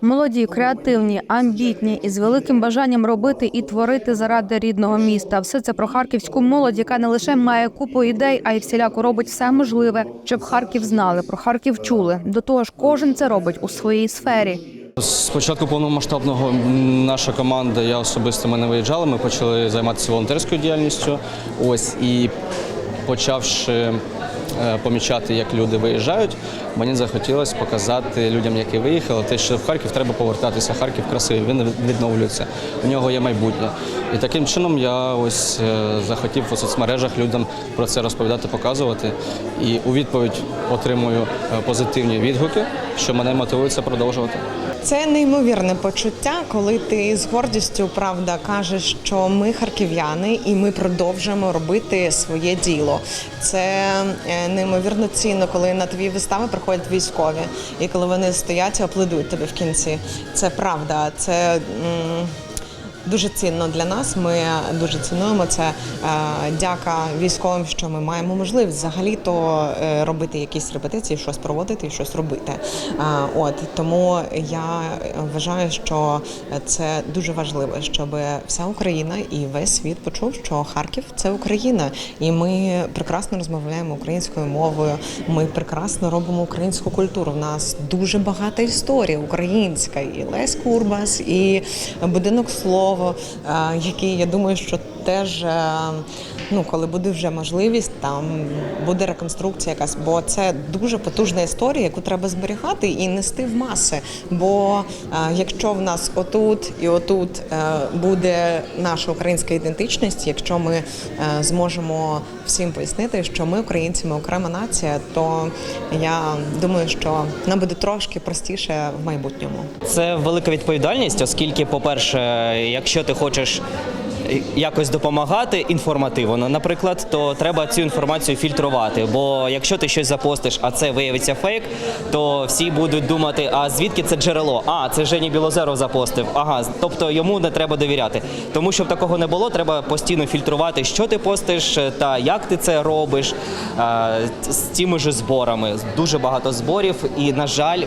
Молоді, креативні, амбітні і з великим бажанням робити і творити заради рідного міста. Все це про харківську молодь, яка не лише має купу ідей, а й всіляко робить все можливе, щоб Харків знали, про Харків чули. До того ж, кожен це робить у своїй сфері. З початку повномасштабного наша команда, я особисто ми не виїжджали. Ми почали займатися волонтерською діяльністю. Ось і почавши помічати, як люди виїжджають, мені захотілося показати людям, які виїхали, те, що в Харків треба повертатися. Харків красивий, він відновлюється. У нього є майбутнє. І таким чином я ось е, захотів у соцмережах людям про це розповідати, показувати. І у відповідь отримую е, позитивні відгуки, що мене мотивує це продовжувати. Це неймовірне почуття, коли ти з гордістю правда кажеш, що ми харків'яни і ми продовжуємо робити своє діло. Це е, неймовірно цінно, коли на твої вистави приходять військові, і коли вони стоять і оплидують тобі в кінці. Це правда. Це. м, Дуже цінно для нас. Ми дуже цінуємо це. Е, Дяка військовим, що ми маємо можливість взагалі то е, робити якісь репетиції, щось проводити щось робити. Е, От тому я вважаю, що це дуже важливо, щоб вся Україна і весь світ почув, що Харків це Україна, і ми прекрасно розмовляємо українською мовою. Ми прекрасно робимо українську культуру. У нас дуже багата історія українська, і Лесь Курбас, і будинок слово, е, який я думаю, що теж. Ну, коли буде вже можливість, там буде реконструкція якась, бо це дуже потужна історія, яку треба зберігати і нести в маси. Бо е, якщо в нас отут і отут е, буде наша українська ідентичність, якщо ми е, зможемо всім пояснити, що ми українці, ми окрема нація, то я думаю, що нам буде трошки простіше в майбутньому. Це велика відповідальність, оскільки, по-перше, якщо ти хочеш якось допомагати інформативно, наприклад, то треба цю інформацію фільтрувати. Бо якщо ти щось запостиш, а це виявиться фейк, то всі будуть думати, а звідки це джерело? А, це Жені Білозеров запостив. Ага, тобто йому не треба довіряти. Тому щоб такого не було, треба постійно фільтрувати, що ти постиш та як ти це робиш е, з цими ж зборами. Дуже багато зборів, і на жаль.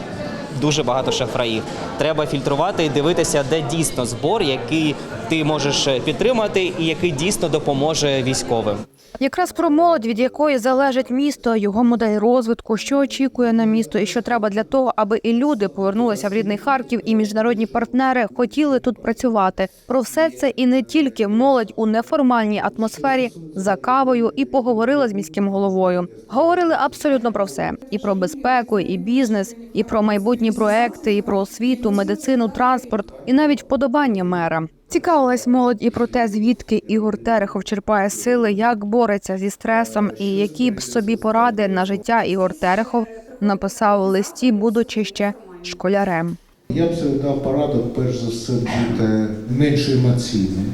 Дуже багато шахраїв. Треба фільтрувати і дивитися, де дійсно збор, який ти можеш підтримати, і який дійсно допоможе військовим. Якраз про молодь, від якої залежить місто, його модель розвитку, що очікує на місто, і що треба для того, аби і люди повернулися в рідний Харків, і міжнародні партнери хотіли тут працювати. Про все це і не тільки молодь у неформальній атмосфері за кавою і поговорили з міським головою. Говорили абсолютно про все: і про безпеку, і бізнес, і про майбутні проекти, і про освіту, медицину, транспорт, і навіть вподобання мера. Цікавилась молодь і про те, звідки Ігор Терехов черпає сили, як бореться зі стресом, і які б собі поради на життя Ігор Терехов написав у листі, будучи ще школярем. Я б завжди дав пораду, перш за все, бути менш емоційним,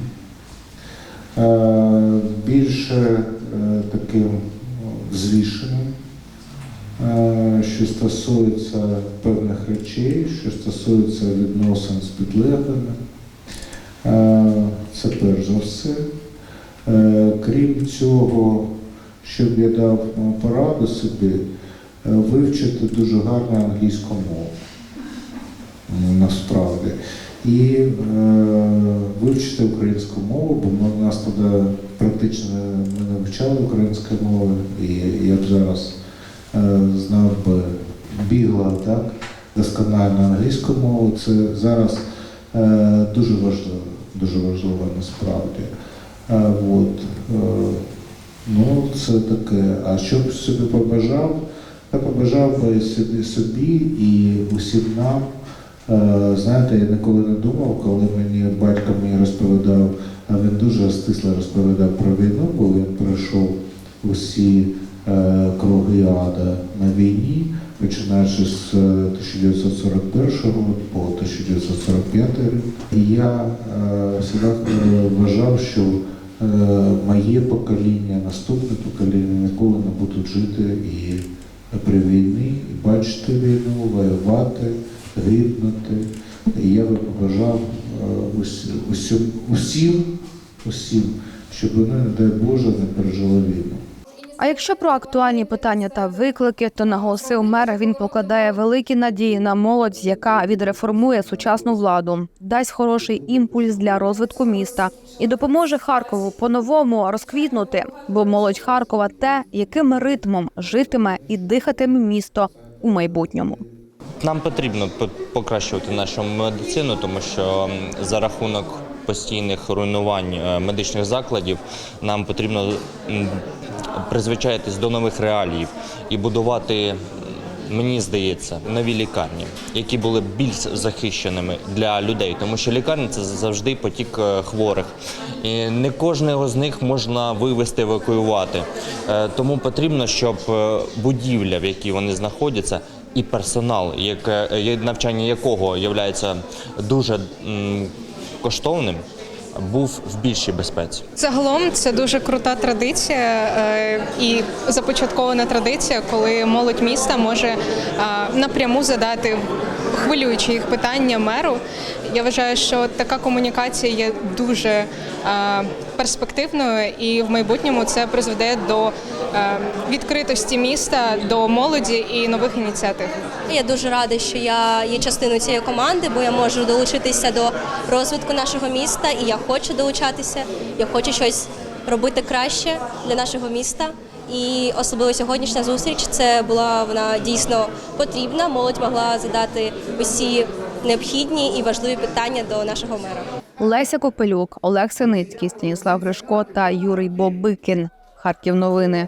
е, більше е, таким ну, взвішеним, е, що стосується певних речей, що стосується відносин з підлеглими. Е, Це перш за все. Е, Крім цього, щоб я дав ну, пораду собі, е, вивчити дуже гарно англійську мову насправді. І е, вивчити українську мову, бо ми, у нас тоді практично не вивчали української мови, і я б зараз е, знав би бігла так, досконально англійську мову. Це зараз е, дуже важливо, дуже важливо насправді. Е, от, е, ну, це таке. А що б собі побажав? Я побажав би собі, собі і усім нам. Е, Знаєте, я ніколи не думав, коли мені батько мені розповідав, а він дуже стисло розповідав про війну, бо він пройшов усі е, круги ада на війні, починаючи з е, 1941 по 1945 рік. І я е, завжди е, вважав, що е, моє покоління, наступне покоління ніколи не будуть жити і при війні, і бачити війну, воювати, гибнути. І я би побажав е, усім, усім, усім, щоб вони, не дай Боже, не пережили війну. А якщо про актуальні питання та виклики, то наголосив мер, він покладає великі надії на молодь, яка відреформує сучасну владу, дасть хороший імпульс для розвитку міста і допоможе Харкову по-новому розквітнути, бо молодь Харкова те, яким ритмом житиме і дихатиме місто у майбутньому. Нам потрібно по- покращувати нашу медицину, тому що за рахунок постійних руйнувань е, медичних закладів нам потрібно призвичаїтись до нових реаліїв і будувати. Мені здається, нові лікарні, які були більш захищеними для людей, тому що лікарні це завжди потік е, хворих, і не кожного з них можна вивести, евакуювати. Е, Тому потрібно, щоб будівля, в якій вони знаходяться, і персонал, навчання якого є дуже коштовним, був в більшій безпеці. Загалом це дуже крута традиція е, і започаткована традиція, коли молодь міста може е, напряму задати хвилюючі їх питання меру. Я вважаю, що така комунікація є дуже е, перспективною, і в майбутньому це призведе до е, відкритості міста, до молоді і нових ініціатив. Я дуже рада, що я є частиною цієї команди, бо я можу долучитися до розвитку нашого міста, і я хочу долучатися. Я хочу щось робити краще для нашого міста. І особливо сьогоднішня зустріч це була вона дійсно потрібна. Молодь могла задати усі необхідні і важливі питання до нашого мера. Леся Копелюк, Олег Синицький, Станіслав Гришко та Юрій Бобикін. Харків новини.